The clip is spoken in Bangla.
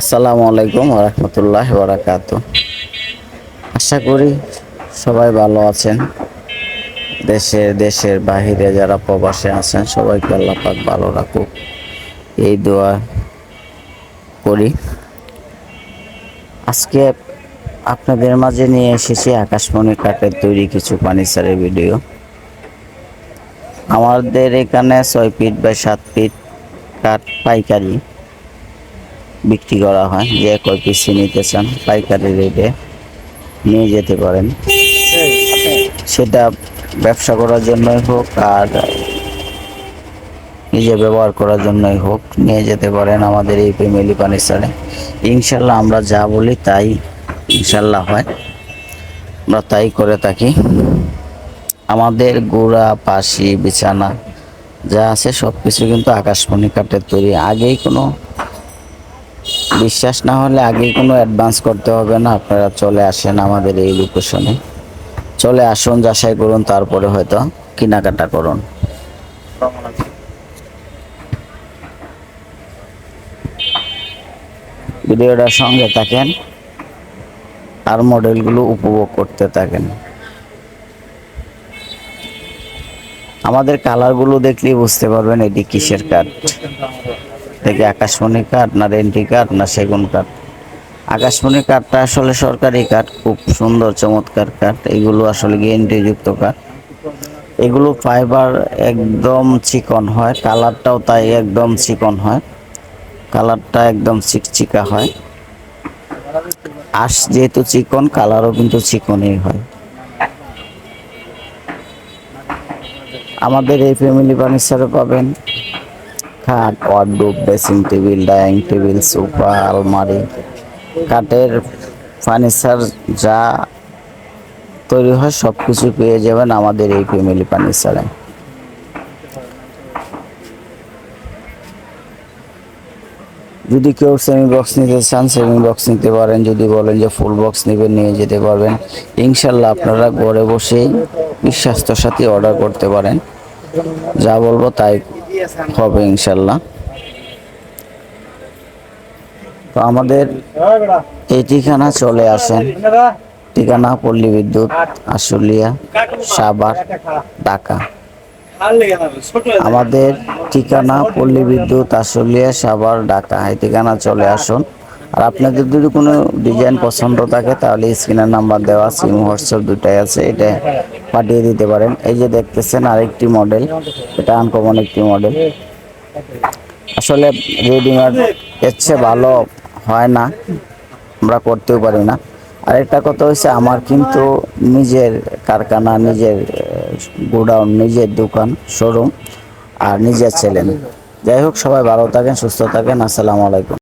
আসসালামু আলাইকুম রহমতুল্লাহ বারাকাত আশা করি সবাই ভালো আছেন। দেশে, দেশের বাহিরে যারা প্রবাসে আছেন, সবাইকে আল্লাহ পাক ভালো রাখুক। এই দোয়া করি। আজকে আপনাদের মাঝে নিয়ে এসেছি আকাশমণি কাঠের তৈরি কিছু ফার্নিচারের ভিডিও। আমাদের এখানে ছয় ফিট বাই সাত ফিট কাঠ পাইকারি। বিক্রি করা হয়, যে কয় পিস নিতে চান, পাইকারি রেটে নিয়ে যেতে পারেন। সেটা ব্যবসা করার জন্যই হোক আর নিজে ব্যবহার করার জন্যই হোক, নিয়ে যেতে পারেন আমাদের এই ফ্যামিলি ফার্নিচারে ইনশাল্লাহ আমরা যা বলি তাই ইনশাল্লাহ হয়। আমরা তাই করে থাকি। আমাদের গোড়া, পাশি, বিছানা যা আছে সব কিছু কিন্তু আকাশমণি কাঠের তৈরি। আগেই কোনো বিশ্বাস না হলে আগে কোনো অ্যাডভান্স করতে হবে না। আপনারা চলে আসেন আমাদের এই লোকেশনে চলে আসুন, যাচাই করুন, তারপরে হয়তো কেনাকাটা করুন। ভিডিওটার সঙ্গে থাকেন, আর মডেলগুলো উপভোগ করতে থাকেন। আমাদের কালারগুলো দেখলেই বুঝতে পারবেন এটি কিসের কাঠ থেকে আকাশমণি কাঠ না রেন্টি কাঠ না সেগুন কাঠ আকাশমণি কাঠটা আসলে সরকারি কাঠ খুব সুন্দর চমৎকার কাঠ এগুলো আসলে গ্যারেন্টিযুক্ত কাঠ এগুলো ফাইবার একদম চিকন হয়, কালারটাও তাই একদম চিকন হয়। কালারটা একদম চিকচিকা হয়। আশ যেহেতু চিকন, কালারও কিন্তু চিকনই হয়। আমাদের এই ফ্যামিলি ফার্নিচারে পাবেন। খাট wardrobe dressing table, dining table, sofa, আলমারি, কাঠের ফার্নিচার যা তৈরি হয় সব কিছু পেয়ে যাবেন আমাদের এই ফ্যামিলি ফার্নিচারে। যদি কেউ সেমি বক্স নিতে চান সেমি বক্স নিতে পারেন। যদি বলেন যে ফুল বক্স নেবেন, নিয়ে যেতে পারবেন। ইনশাল্লাহ আপনারা ঘরে বসেই স্বাস্থ্য সাথী অর্ডার করতে পারেন। যা বলব তাই হবে ইনশাল্লাহ। তো আমাদের এই ঠিকানা চলে আসেন। ঠিকানা পল্লী বিদ্যুৎ, আশুলিয়া সাবার ঢাকা। আমাদের ঠিকানা পল্লী বিদ্যুৎ, আশুলিয়া সাবার ঢাকা। এই ঠিকানা চলে আসুন। আর আপনাদের যদি কোনো ডিজাইন পছন্দ থাকে, তাহলে স্ক্রিনের নাম্বার দেওয়া সিম হোয়াটসঅ্যাপ দুটাই আছে, এটা পাঠিয়ে দিতে পারেন। এই যে দেখতেছেন আরেকটি মডেল এটা আনকমন একটি মডেল আসলে রেডিমেড এর চেয়ে ভালো হয় না, আমরা করতেও পারি না। আরেকটা কথা হচ্ছে, আমার কিন্তু নিজের কারখানা, নিজের গোডাউন, নিজের দোকান শোরুম আর নিজের চ্যানেল যাই হোক, সবাই ভালো থাকেন, সুস্থ থাকেন, আসসালামু আলাইকুম।